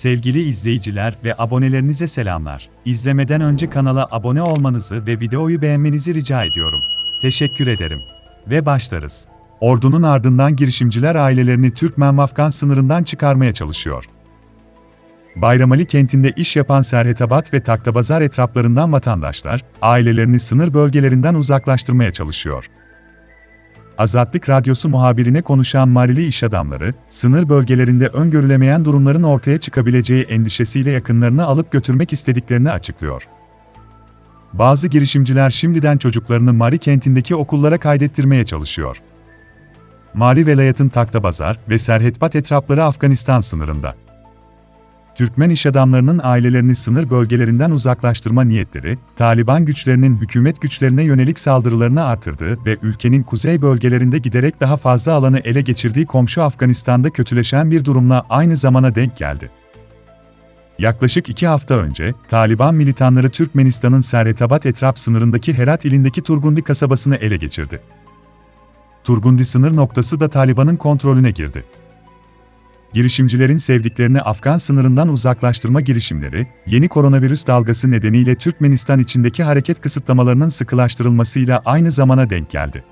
Sevgili izleyiciler ve abonelerinize selamlar. İzlemeden önce kanala abone olmanızı ve videoyu beğenmenizi rica ediyorum. Teşekkür ederim. Ve başlarız. Ordunun ardından girişimciler ailelerini Türkmen-Afgan sınırından çıkarmaya çalışıyor. Bayramali kentinde iş yapan Serhetabat ve Taktabazar etraflarından vatandaşlar, ailelerini sınır bölgelerinden uzaklaştırmaya çalışıyor. Azatlık Radyosu muhabirine konuşan Marili iş adamları, sınır bölgelerinde öngörülemeyen durumların ortaya çıkabileceği endişesiyle yakınlarını alıp götürmek istediklerini açıklıyor. Bazı girişimciler şimdiden çocuklarını Mari kentindeki okullara kaydettirmeye çalışıyor. Mari velayetın Taktabazar ve Serhetbat etrafları Afganistan sınırında. Türkmen iş adamlarının ailelerini sınır bölgelerinden uzaklaştırma niyetleri, Taliban güçlerinin hükümet güçlerine yönelik saldırılarını artırdığı ve ülkenin kuzey bölgelerinde giderek daha fazla alanı ele geçirdiği komşu Afganistan'da kötüleşen bir durumla aynı zamana denk geldi. Yaklaşık iki hafta önce, Taliban militanları Türkmenistan'ın Serhetabat etraf sınırındaki Herat ilindeki Turgundi kasabasını ele geçirdi. Turgundi sınır noktası da Taliban'ın kontrolüne girdi girişimcilerin sevdiklerini Afgan sınırından uzaklaştırma girişimleri, yeni koronavirüs dalgası nedeniyle Türkmenistan içindeki hareket kısıtlamalarının sıkılaştırılmasıyla aynı zamana denk geldi.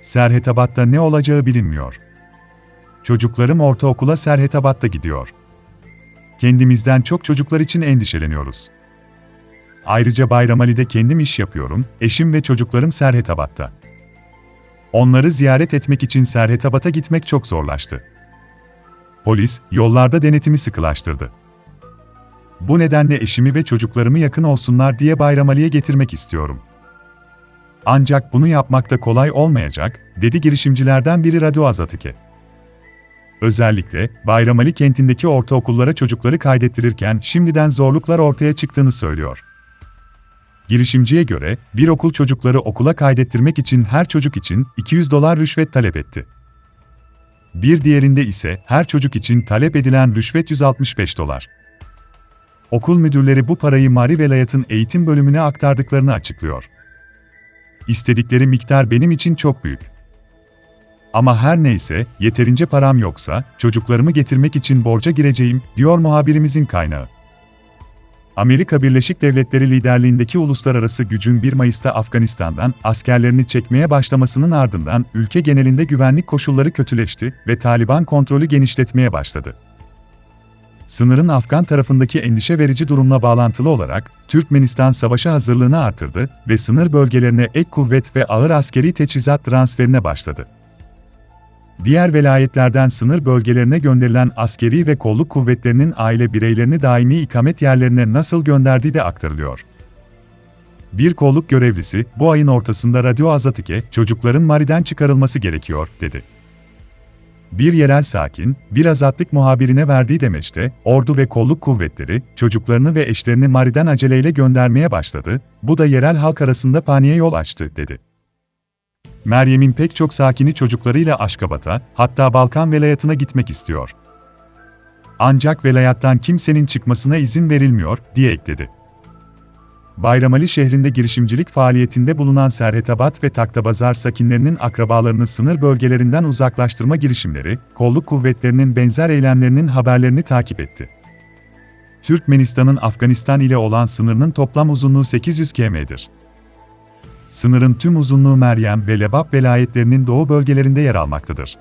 Serhetabat'ta ne olacağı bilinmiyor. Çocuklarım ortaokula Serhetabat'ta gidiyor. Kendimizden çok çocuklar için endişeleniyoruz. Ayrıca Bayramali'de kendim iş yapıyorum, eşim ve çocuklarım Serhetabat'ta. Onları ziyaret etmek için Serhetabat'a gitmek çok zorlaştı. Polis, yollarda denetimi sıkılaştırdı. Bu nedenle eşimi ve çocuklarımı yakın olsunlar diye Bayramali'ye getirmek istiyorum. Ancak bunu yapmakta kolay olmayacak, dedi girişimcilerden biri Radyo Azatike. Özellikle, Bayramali kentindeki ortaokullara çocukları kaydettirirken şimdiden zorluklar ortaya çıktığını söylüyor. Girişimciye göre, bir okul çocukları okula kaydettirmek için her çocuk için 200 dolar rüşvet talep etti. Bir diğerinde ise her çocuk için talep edilen rüşvet 165 dolar. Okul müdürleri bu parayı Mari Velayet'in eğitim bölümüne aktardıklarını açıklıyor. İstedikleri miktar benim için çok büyük. Ama her neyse, yeterince param yoksa, çocuklarımı getirmek için borca gireceğim, diyor muhabirimizin kaynağı. Amerika Birleşik Devletleri liderliğindeki uluslararası gücün 1 Mayıs'ta Afganistan'dan askerlerini çekmeye başlamasının ardından ülke genelinde güvenlik koşulları kötüleşti ve Taliban kontrolü genişletmeye başladı. Sınırın Afgan tarafındaki endişe verici durumla bağlantılı olarak Türkmenistan savaşa hazırlığını artırdı ve sınır bölgelerine ek kuvvet ve ağır askeri teçhizat transferine başladı. Diğer velayetlerden sınır bölgelerine gönderilen askeri ve kolluk kuvvetlerinin aile bireylerini daimi ikamet yerlerine nasıl gönderdiği de aktarılıyor. Bir kolluk görevlisi, bu ayın ortasında Radyo Azatike, çocukların Mari'den çıkarılması gerekiyor, dedi. Bir yerel sakin, bir azatlık muhabirine verdiği demeçte, ordu ve kolluk kuvvetleri, çocuklarını ve eşlerini Mari'den aceleyle göndermeye başladı, bu da yerel halk arasında paniğe yol açtı, dedi. Meryem'in pek çok sakini çocuklarıyla Aşkabat'a, hatta Balkan velayetine gitmek istiyor. Ancak velayattan kimsenin çıkmasına izin verilmiyor, diye ekledi. Bayramali şehrinde girişimcilik faaliyetinde bulunan Serhetabat ve Taktabazar sakinlerinin akrabalarını sınır bölgelerinden uzaklaştırma girişimleri, kolluk kuvvetlerinin benzer eylemlerinin haberlerini takip etti. Türkmenistan'ın Afganistan ile olan sınırının toplam uzunluğu 800 km'dir. Sınırın tüm uzunluğu Meryem ve Lebap velayetlerinin doğu bölgelerinde yer almaktadır.